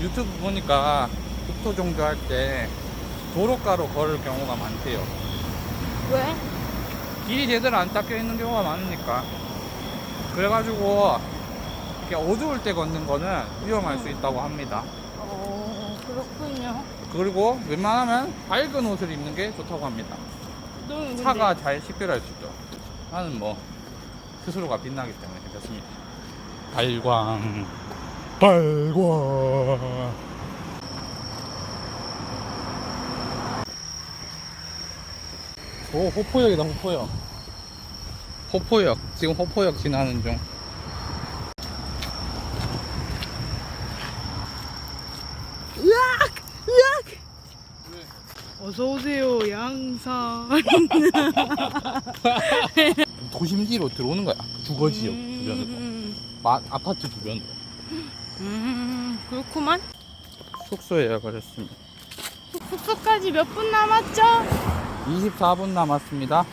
유튜브 보니까 국토 종교할 때 도로가로 걸을 경우가 많대요. 왜? 길이 제대로 안 닦여 있는 경우가 많으니까. 그래가지고 이렇게 어두울 때 걷는 거는 위험할 수 있다고 합니다. 어, 그렇군요. 그리고 웬만하면 밝은 옷을 입는 게 좋다고 합니다. 근데 차가 잘 식별할 수 있죠. 나는 뭐 스스로가 빛나기 때문에 괜찮습니다. 발광. 발광. 오, 호포역이다, 호포역. 호포역. 지금 호포역 지나는 중. 어서 오세요, 양산. 도심지로 들어오는 거야. 주거지역 주변으로. 음, 마, 아파트 주변으로. 음, 그렇구만. 숙소 예약을 했습니다. 숙소까지 몇 분 남았죠? 24분 남았습니다.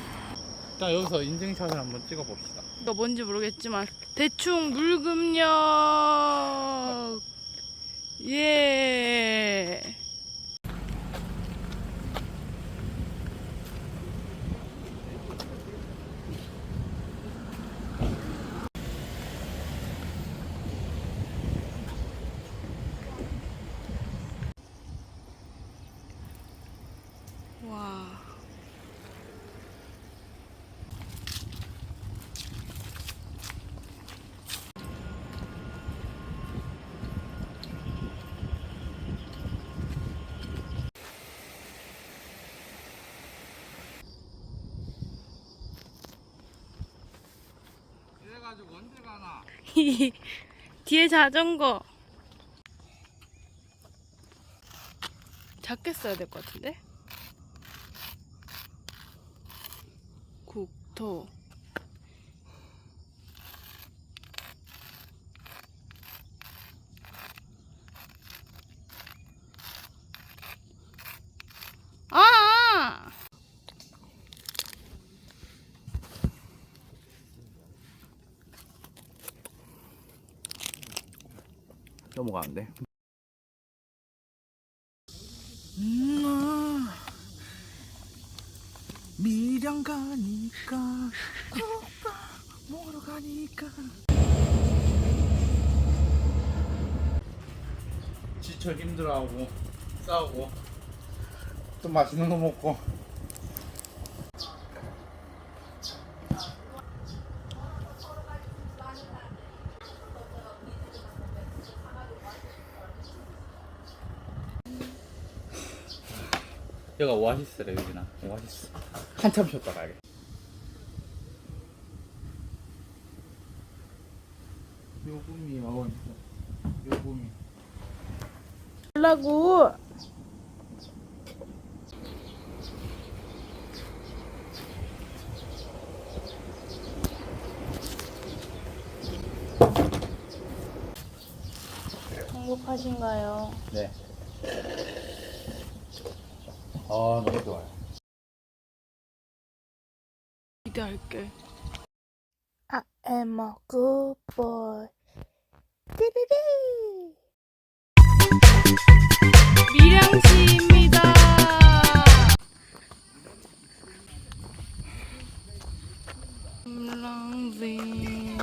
자, 여기서 인증샷을 한번 찍어 봅시다. 너 뭔지 모르겠지만 대충 물금역 예. 와. 이래가지고 언제 가나? 뒤에 자전거. 작게 써야 될 것 같은데? 국토. 아! 넘어가는데. 미련 가니까. 오빠 먹으러 가니까. 지쳐 힘들어하고 싸우고. 또 맛있는 거 먹고 여기가 오아시스래 여기나 오아시스. 한참 쉬었다 가야겠다. 요금이 어있 요금이 라고. 행복하신가요? 네. 아 너무 좋아요. 기대할게. I am a good boy. 띠리리. 미량 씨입니다. 랑진.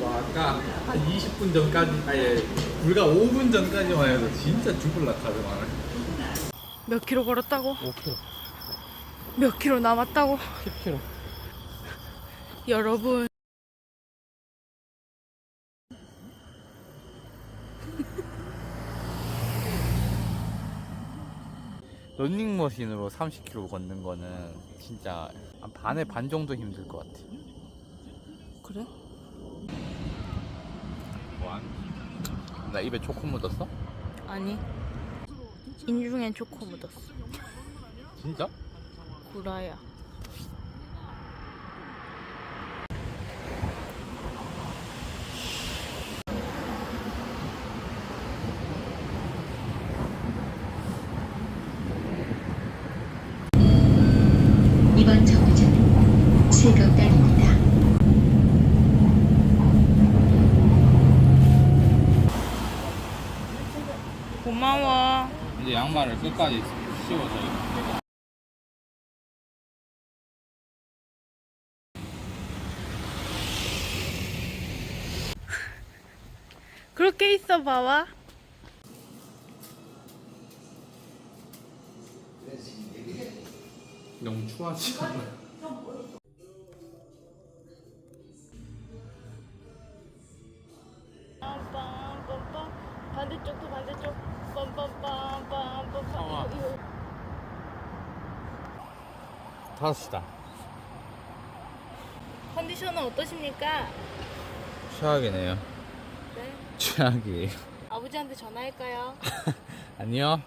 와 아까 한 20분 전까지 아예 불과 5분 전까지만 해도 진짜 죽을라 카드만 몇 킬로 걸었다고? 5kg, 몇 킬로 남았다고? 10kg. 여러분. 런닝머신으로 30km 걷는 거는 진짜 한 반의 반 정도 힘들 것 같아. 그래? 나 입에 초코 묻었어? 아니. 인중엔 초코 묻었어. 진짜? 구라야. 이번 정류장은 세겁단입니다. 양말을 끝까지 씌워줘요. 그렇게 있어 봐봐. 너무 추하지 않아? 5시다. 컨디션은 어떠십니까? 최악이네요. 네. 최악이에요 아버지한테 전화할까요? 아니요.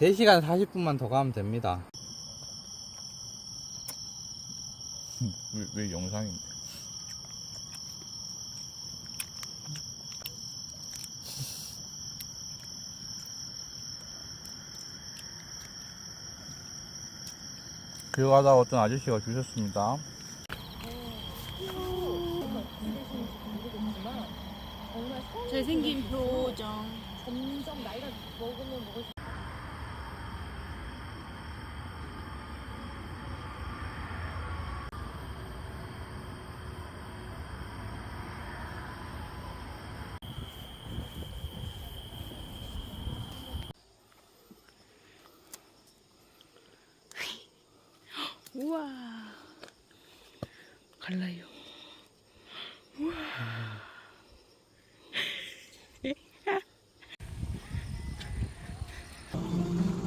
3시간 40분만 더 가면 됩니다. 왜, 왜 영상인데? 길 가다가 어떤 아저씨가 주셨습니다. 잘생긴 표정. 우와. 갈라요.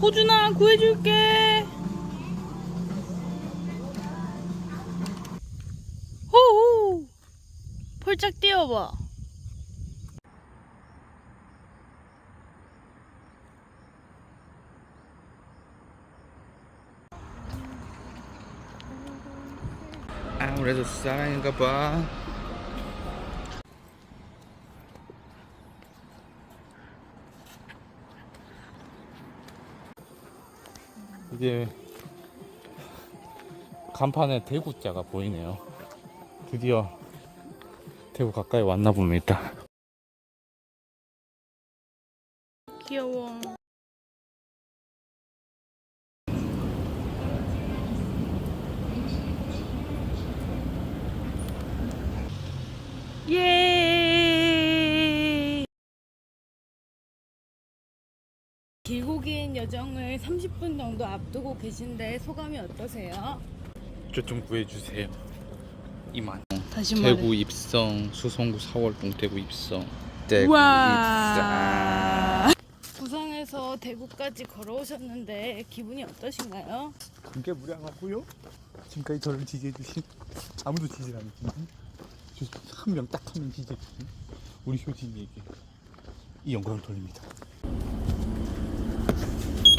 호준아 구해줄게. 호호. 펄짝 뛰어봐. 아무래도 사랑인가 봐. 이게 간판에 대구자가 보이네요. 드디어 대구 가까이 왔나 봅니다. 귀여워. 예. 길고 긴 여정을 30분 정도 앞두고 계신데 소감이 어떠세요? 저 좀 구해주세요. 이만. 다시 말해. 대구 입성 수성구 4월동 대구 입성. 우와. 부산에서 대구까지 걸어오셨는데 기분이 어떠신가요? 그게 무량하고요. 지금까지 저를 지지해주신 아무도 지지를 않았지만 한 명 딱 한명 지지해주신 우리 효진이에게 이 영광을 돌립니다.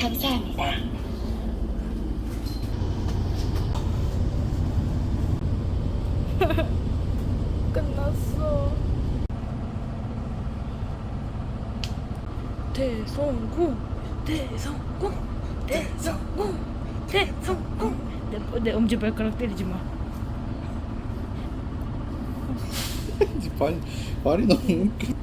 감사합니다. 끝났어. 대성공, 대성공, 대성공, 대성공. 내, 내 엄지 발가락 때리지 마. 말, 말이 너무 웃겨.